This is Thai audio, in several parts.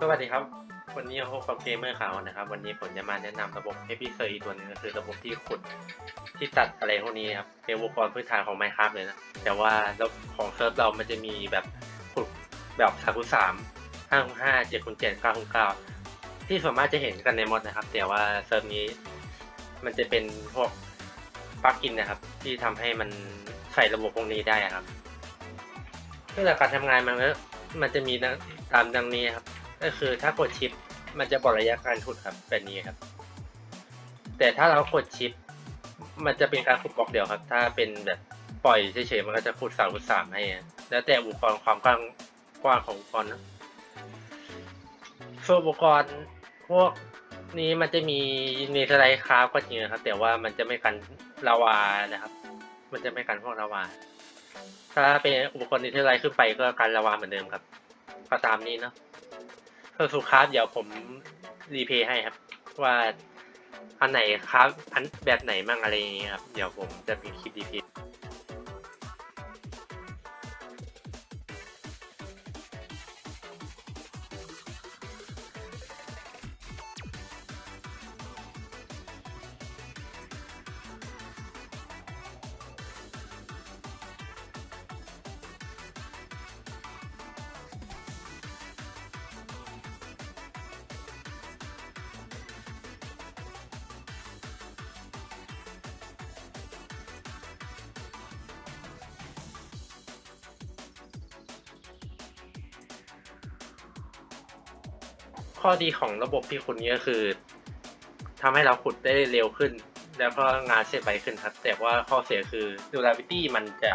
สวัสดีครับ วันนี้พบกับเกมเมอร์ข่าวนะครับ วันนี้ผมจะมาแนะนำระบบเอพิเซอร์อีกตัวหนึงก็คือระบบที่ขุดที่ตัดอะไรพวกนี้ครับเป็นอุปกรณ์พื้นฐานของ Minecraft เลยนะ แต่ว่าระบบของเซิร์ฟเรามันจะมีแบบขุดแบบสามคูสามห้าคูห้าเจ็ดคูณเจ็ดเก้าคูณเก้าที่ส่วนมากจะเห็นกันในมอดนะครับ แต่ว่าเซิร์ฟนี้มันจะเป็นพวกปลั๊กอินนะครับ ที่ทำให้มันใส่ระบบพวกนี้ได้ครับเพื่อการทำงานมันก็ มันจะมีตามดังนี้ครับ ก็คือถ้ากดชิป มันจะบอกระยะการขุดครับแบบนี้ครับ แต่ถ้าเรากดชิป มันจะเป็นการขุดบล็อกเดียวครับ ถ้าเป็นแบบปล่อยเฉยๆมันก็จะขุดสามขุดสามให้ แล้วแต่อุปกรณ์ความกว้างกว้างของอุปกรณ์นะส่วนอุปกรณ์พวกนี้มันจะมีเนเธอร์ไลท์คราฟก็จริงนะครับ แต่ว่ามันจะไม่กันลาวานะครับ มันจะไม่กันพวกลาวา ถ้าเป็นอุปกรณ์ดิจิทัลไลท์ขึ้นไปก็การละวาเหมือนเดิมครับก็ตามนี้เนาะส่วนสุคราฟเดี๋ยวผมรีเพย์ให้ครับ ว่าอันไหนครับอันแบบไหนมั่งอะไรอย่างเงี้ยครับ เดี๋ยวผมจะมีคลิปรีเพย์ ข้อดีของระบบที่คุณนี้ก็คือทำให้เราขุดได้เร็วขึ้น แล้วก็งานเสร็จไวขึ้นครับ แต่ว่าข้อเสียคือ durability มันจะ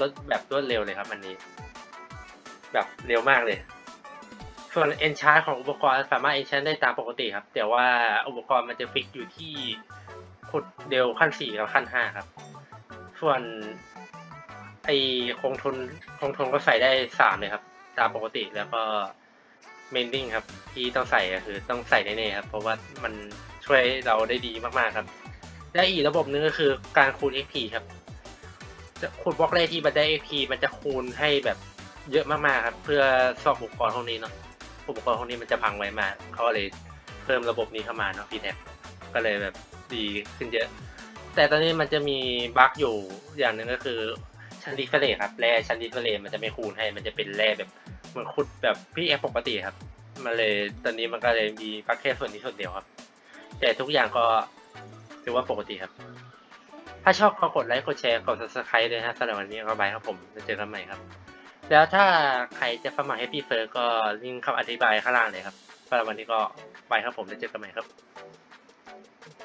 ลดแบบรวดเร็วเลยครับอันนี้ แบบเร็วมากเลย ส่วน enchant ของอุปกรณ์สามารถ enchant ได้ตามปกติครับ แต่ว่าอุปกรณ์มันจะฟิกอยู่ที่ขุดเร็วขั้น4กับขั้น5ครับ ส่วนไอคงทนคงทนก็ใส่ได้สามเลยครับ ตามปกติแล้วก็ เมนดิ้งครับ ที่ต้องใส่ก็คือต้องใส่แน่ๆครับ เพราะว่ามันช่วยเราได้ดีมากๆครับ และอีกระบบหนึงก็คือการคูณ XP ครับ จะคูณบล็อกแรกที่มันได้ XP มันจะคูณให้แบบเยอะมากๆครับ เพื่อซ่อมอุปกรณ์พวกนี้เนาะอุปกรณ์พวกนี้มันจะพังไวมากเขาเลยเพิ่มระบบนี้เข้ามาเนาะพีแท็ก็เลยแบบดีขึ้นเยอะ แต่ตอนนี้มันจะมีบั๊กอยู่อย่างหนึ่งก็คือชั้นดิฟเฟลครับแร่ชั้นดิฟเฟลมันจะไม่คูณให้มันจะเป็นแร่แบบ เหมันขุดแบบพี่แอปปกติครับมันเลยตอนนี้มันก็เลยมีบั๊กแค่ส่วนนี้ส่วนเดียวครับ แต่ทุกอย่างก็ถือว่าปกติครับ ถ้าชอบก็กดไลค์กดแชร์กด subscribe ด้วยฮะสำหรับวันนี้ก็บายครับผมจะเจอกันใหม่ครับ แล้วถ้าใครจะสมัครให้พี่เฟิร์ก็ลิงก์คำอธิบายข้างล่างเลยครับสำหรับวันนี้ก็บายครับผมจะเจอกันใหม่ครับ